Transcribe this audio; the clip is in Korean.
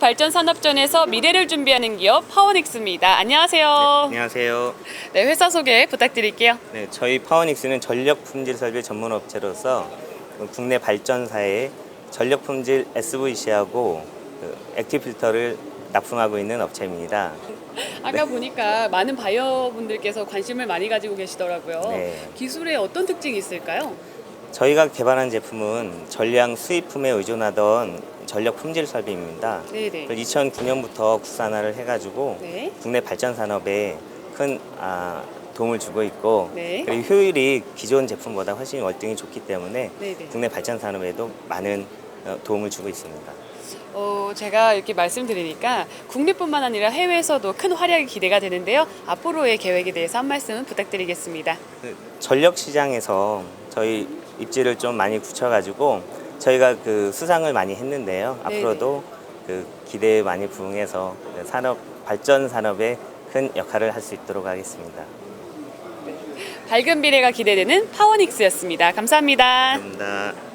발전 산업전에서 미래를 준비하는 기업 파워닉스입니다. 안녕하세요. 안녕하세요. 네, 회사 소개 부탁드릴게요. 네, 저희 파워닉스는 전력 품질 설비 전문 업체로서 국내 발전사에 전력 품질 SVC하고 그 액티브 필터를 납품하고 있는 업체입니다. 아까 보니까 많은 바이어분들께서 관심을 많이 가지고 계시더라고요. 네. 기술에 어떤 특징이 있을까요? 저희가 개발한 제품은 전량 수입품에 의존하던 전력 품질 설비입니다. 네네. 2009년부터 국산화를 해가지고 네. 국내 발전 산업에 큰 아, 도움을 주고 있고 네. 그리고 효율이 기존 제품보다 훨씬 월등히 좋기 때문에 네네. 국내 발전 산업에도 많은 어, 도움을 주고 있습니다. 어, 제가 이렇게 말씀드리니까 국내뿐만 아니라 해외에서도 큰 활약이 기대가 되는데요. 앞으로의 계획에 대해서 한 말씀 부탁드리겠습니다. 그 전력 시장에서 저희 입지를 좀 많이 굳혀가지고 저희가 그 수상을 많이 했는데요. 네네. 앞으로도 그 기대에 많이 부응해서 그 산업 발전 산업에 큰 역할을 할 수 있도록 하겠습니다. 밝은 미래가 기대되는 파워닉스였습니다. 감사합니다. 감사합니다.